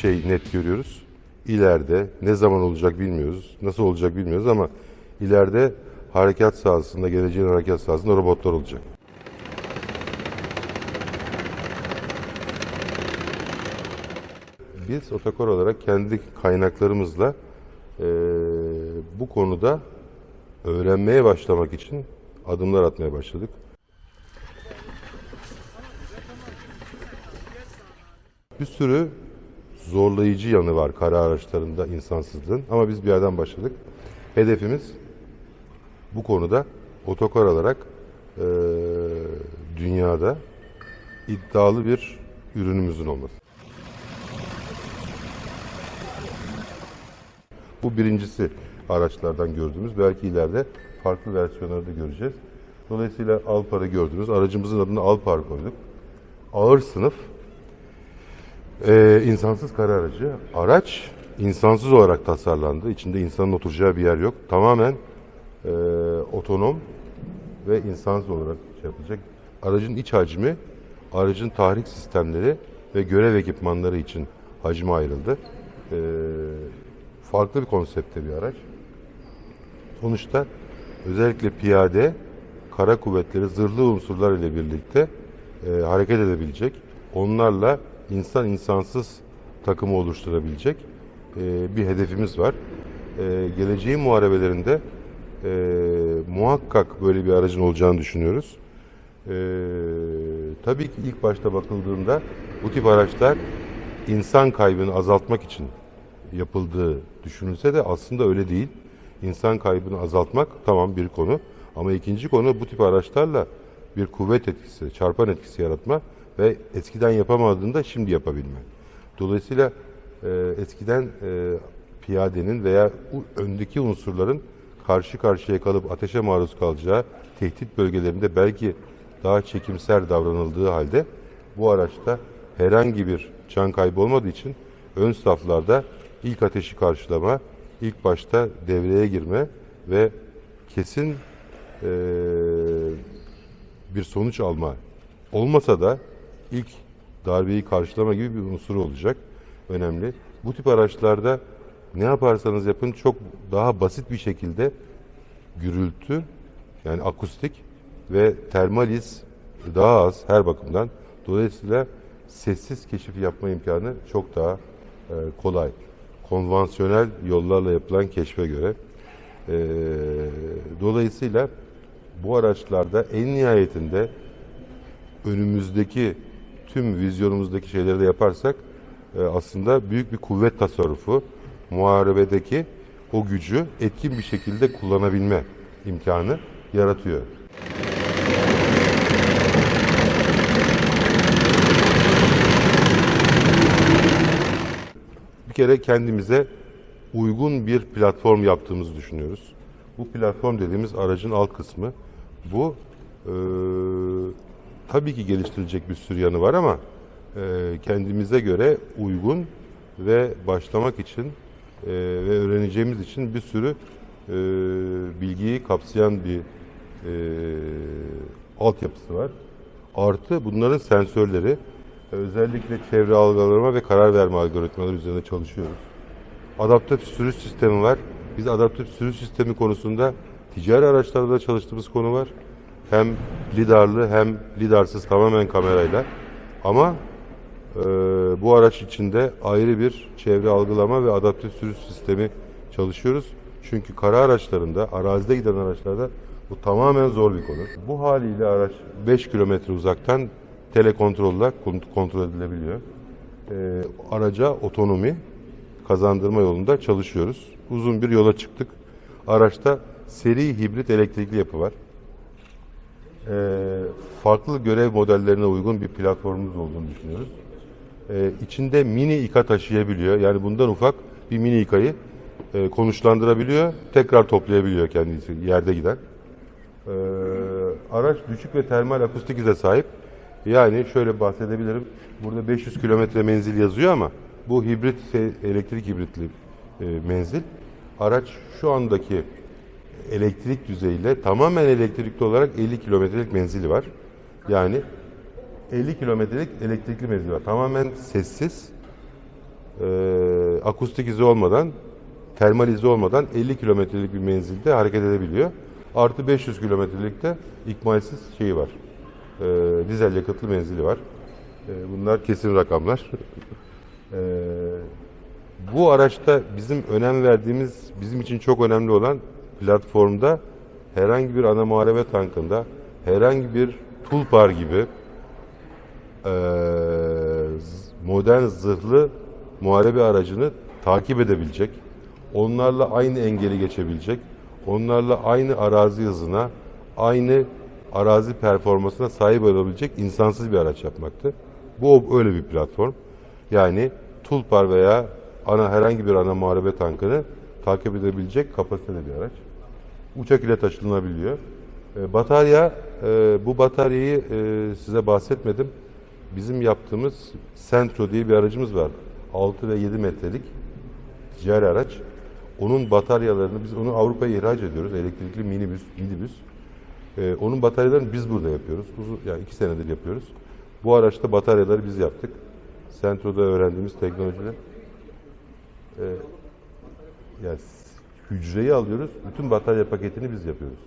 şey net görüyoruz. İleride ne zaman olacak bilmiyoruz, nasıl olacak bilmiyoruz ama ileride harekat sahasında, geleceğin harekat sahasında robotlar olacak. Biz Otakor olarak kendi kaynaklarımızla eee, bu konuda öğrenmeye başlamak için adımlar atmaya başladık. Bir sürü zorlayıcı yanı var kara araçlarında insansızlığın ama biz bir yerden başladık. Hedefimiz bu konuda otokar olarak eee, dünyada iddialı bir ürünümüzün olması. Bu birincisi araçlardan gördüğümüz. Belki ileride farklı versiyonları da göreceğiz. Dolayısıyla Alpar'ı gördünüz. Aracımızın adını Alpar koyduk. Ağır sınıf ee, insansız kara aracı. Araç insansız olarak tasarlandı. İçinde insanın oturacağı bir yer yok. Tamamen e, otonom ve insansız olarak şey yapılacak. Aracın iç hacmi, aracın tahrik sistemleri ve görev ekipmanları için hacmi ayrıldı. Ee, farklı bir konseptte bir araç. Sonuçta özellikle piyade, kara kuvvetleri zırhlı unsurlar ile birlikte e, hareket edebilecek, onlarla insan insansız takımı oluşturabilecek e, bir hedefimiz var. E, geleceğin muharebelerinde e, muhakkak böyle bir aracın olacağını düşünüyoruz. E, tabii ki ilk başta bakıldığında bu tip araçlar insan kaybını azaltmak için yapıldığı düşünülse de aslında öyle değil. İnsan kaybını azaltmak tamam bir konu ama ikinci konu bu tip araçlarla bir kuvvet etkisi, çarpan etkisi yaratma ve eskiden yapamadığını da şimdi yapabilme. Dolayısıyla e, eskiden e, piyadenin veya öndeki unsurların karşı karşıya kalıp ateşe maruz kalacağı tehdit bölgelerinde belki daha çekimser davranıldığı halde bu araçta herhangi bir can kaybı olmadığı için ön saflarda ilk ateşi karşılama, ilk başta devreye girme ve kesin eee, bir sonuç alma olmasa da ilk darbeyi karşılama gibi bir unsuru olacak. Önemli. Bu tip araçlarda ne yaparsanız yapın çok daha basit bir şekilde gürültü yani akustik ve termal iz daha az her bakımdan. Dolayısıyla sessiz keşif yapma imkanı çok daha e, kolay. Konvansiyonel yollarla yapılan keşfe göre. E, dolayısıyla bu araçlarda en nihayetinde önümüzdeki tüm vizyonumuzdaki şeyleri de yaparsak e, aslında büyük bir kuvvet tasarrufu, muharebedeki o gücü etkin bir şekilde kullanabilme imkanı yaratıyor. Bir kere kendimize uygun bir platform yaptığımızı düşünüyoruz. Bu platform dediğimiz aracın alt kısmı. Bu e, tabii ki geliştirilecek bir sürü yanı var ama e, kendimize göre uygun ve başlamak için e, ve öğreneceğimiz için bir sürü e, bilgiyi kapsayan bir e, altyapısı var. Artı bunların sensörleri özellikle çevre algılama ve karar verme algoritmaları üzerinde çalışıyoruz. Adaptif sürüş sistemi var. Biz adaptif sürüş sistemi konusunda ticari araçlarda da çalıştığımız konu var. Hem lidarlı hem lidarsız tamamen kamerayla. Ama e, bu araç içinde ayrı bir çevre algılama ve adaptif sürüş sistemi çalışıyoruz. Çünkü kara araçlarında, arazide giden araçlarda bu tamamen zor bir konu. Bu haliyle araç 5 kilometre uzaktan telekontrolle kont- kontrol edilebiliyor. E, araca otonomi kazandırma yolunda çalışıyoruz. Uzun bir yola çıktık. Araçta seri hibrit elektrikli yapı var. Ee, farklı görev modellerine uygun bir platformumuz olduğunu düşünüyoruz. Ee, içinde mini İKA taşıyabiliyor. Yani bundan ufak bir mini İKA'yı e, konuşlandırabiliyor, tekrar toplayabiliyor kendisi yerde giden. Ee, araç düşük ve termal akustik ize sahip. Yani şöyle bahsedebilirim. Burada 500 kilometre menzil yazıyor ama bu hibrit se- elektrik hibritli e, menzil. Araç şu andaki elektrik düzeyiyle tamamen elektrikli olarak 50 kilometrelik menzili var. Yani 50 kilometrelik elektrikli menzili var. Tamamen sessiz e, akustik izi olmadan, termal izi olmadan 50 kilometrelik bir menzilde hareket edebiliyor. Artı 500 kilometrelik de ikmalsiz şeyi var. E, dizel yakıtlı menzili var. E, bunlar kesin rakamlar. E, bu araçta bizim önem verdiğimiz, bizim için çok önemli olan platformda herhangi bir ana muharebe tankında, herhangi bir tulpar gibi z- modern zırhlı muharebe aracını takip edebilecek, onlarla aynı engeli geçebilecek, onlarla aynı arazi hızına, aynı arazi performansına sahip olabilecek insansız bir araç yapmaktı. Bu öyle bir platform. Yani Tulpar veya ana herhangi bir ana muharebe tankını takip edebilecek kapasitede bir araç. Uçak ile taşınabiliyor. E, batarya, e, bu bataryayı e, size bahsetmedim. Bizim yaptığımız Centro diye bir aracımız var. 6 ve 7 metrelik ticari araç. Onun bataryalarını biz onu Avrupa'ya ihraç ediyoruz. Elektrikli minibüs, minibüs. E, onun bataryalarını biz burada yapıyoruz. Uzun, yani iki senedir yapıyoruz. Bu araçta bataryaları biz yaptık. Centro'da öğrendiğimiz teknolojiler. E, yani hücreyi alıyoruz. Bütün batarya paketini biz yapıyoruz.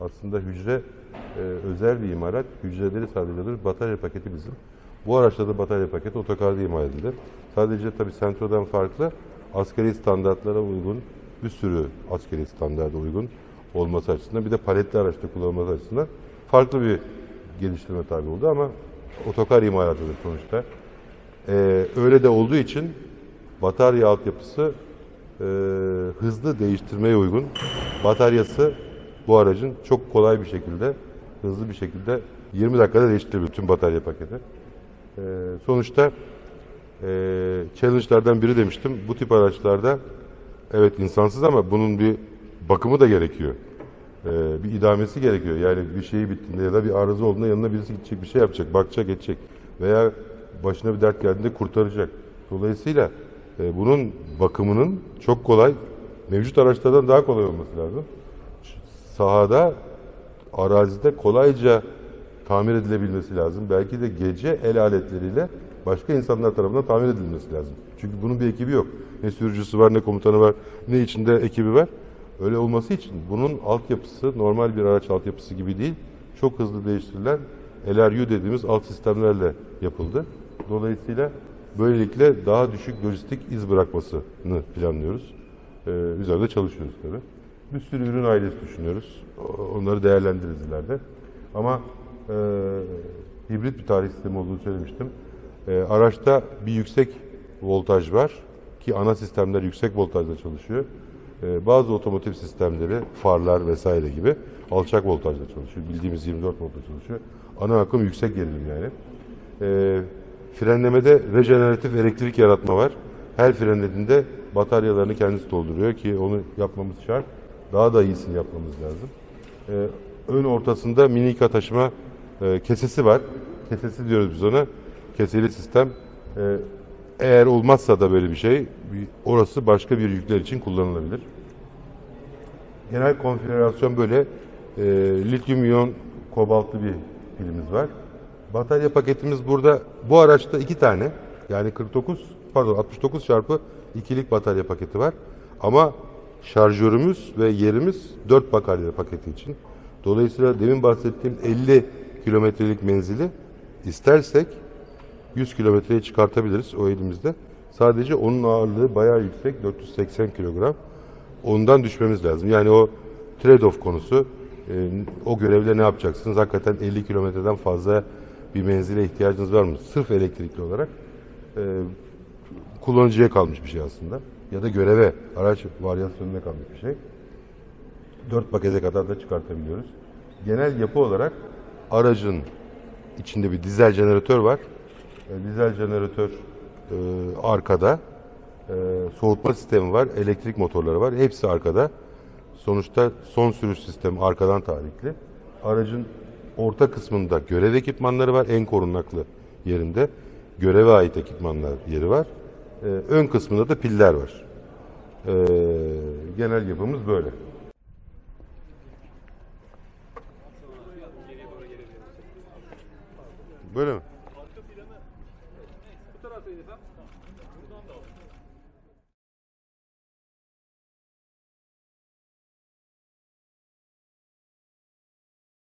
Aslında hücre e, özel bir imalat. Hücreleri sadece alıyoruz. Batarya paketi bizim. Bu araçta da batarya paketi otokarda imal edildi. Sadece tabii Centro'dan farklı askeri standartlara uygun bir sürü askeri standarda uygun olması açısından bir de paletli araçta kullanılması açısından farklı bir geliştirme tabi oldu ama otokar imalatıdır sonuçta. Ee, öyle de olduğu için batarya altyapısı e, hızlı değiştirmeye uygun. Bataryası bu aracın çok kolay bir şekilde, hızlı bir şekilde 20 dakikada değiştirilebilir tüm batarya paketi. Ee, sonuçta e, challenge'lardan biri demiştim. Bu tip araçlarda evet insansız ama bunun bir bakımı da gerekiyor. Ee, bir idamesi gerekiyor. Yani bir şeyi bittiğinde ya da bir arıza olduğunda yanına birisi gidecek bir şey yapacak, bakacak, edecek. Veya başına bir dert geldiğinde kurtaracak. Dolayısıyla e, bunun bakımının çok kolay, mevcut araçlardan daha kolay olması lazım. Sahada, arazide kolayca tamir edilebilmesi lazım. Belki de gece el aletleriyle başka insanlar tarafından tamir edilmesi lazım. Çünkü bunun bir ekibi yok. Ne sürücüsü var, ne komutanı var, ne içinde ekibi var. Öyle olması için bunun altyapısı normal bir araç altyapısı gibi değil. Çok hızlı değiştirilen LRU dediğimiz alt sistemlerle yapıldı. Dolayısıyla böylelikle daha düşük lojistik iz bırakmasını planlıyoruz. Ee, üzerinde çalışıyoruz tabii. Bir sürü ürün ailesi düşünüyoruz. Onları değerlendiririz ileride. Ama e, hibrit bir tarih sistemi olduğunu söylemiştim. E, araçta bir yüksek voltaj var ki ana sistemler yüksek voltajda çalışıyor. E, bazı otomotiv sistemleri, farlar vesaire gibi alçak voltajda çalışıyor. Bildiğimiz 24 voltta çalışıyor. Ana akım yüksek gerilim yani. E, frenlemede rejeneratif elektrik yaratma var. Her frenlediğinde bataryalarını kendisi dolduruyor ki onu yapmamız şart. Daha da iyisini yapmamız lazım. E, ön ortasında minika taşıma e, kesesi var. Kesesi diyoruz biz ona. Keseli sistem. E, eğer olmazsa da böyle bir şey, orası başka bir yükler için kullanılabilir. Genel konfigürasyon böyle. E, lityum iyon kobaltlı bir pilimiz var. Batarya paketimiz burada. Bu araçta iki tane. Yani 49 pardon 69 çarpı ikilik batarya paketi var. Ama şarjörümüz ve yerimiz 4 batarya paketi için. Dolayısıyla demin bahsettiğim 50 kilometrelik menzili istersek 100 kilometreye çıkartabiliriz o elimizde. Sadece onun ağırlığı bayağı yüksek 480 kilogram. Ondan düşmemiz lazım. Yani o trade-off konusu. e, o görevle ne yapacaksınız? Hakikaten 50 kilometreden fazla bir menzile ihtiyacınız var mı? Sırf elektrikli olarak. E, kullanıcıya kalmış bir şey aslında. Ya da göreve, araç varyasyonuna kalmış bir şey. 4 pakete kadar da çıkartabiliyoruz. Genel yapı olarak aracın içinde bir dizel jeneratör var. E, dizel jeneratör e, arkada. E, soğutma sistemi var, elektrik motorları var. Hepsi arkada. Sonuçta son sürüş sistemi arkadan tarihli. Aracın orta kısmında görev ekipmanları var. En korunaklı yerinde. Göreve ait ekipmanlar yeri var. E, ön kısmında da piller var. E, genel yapımız böyle. Böyle mi?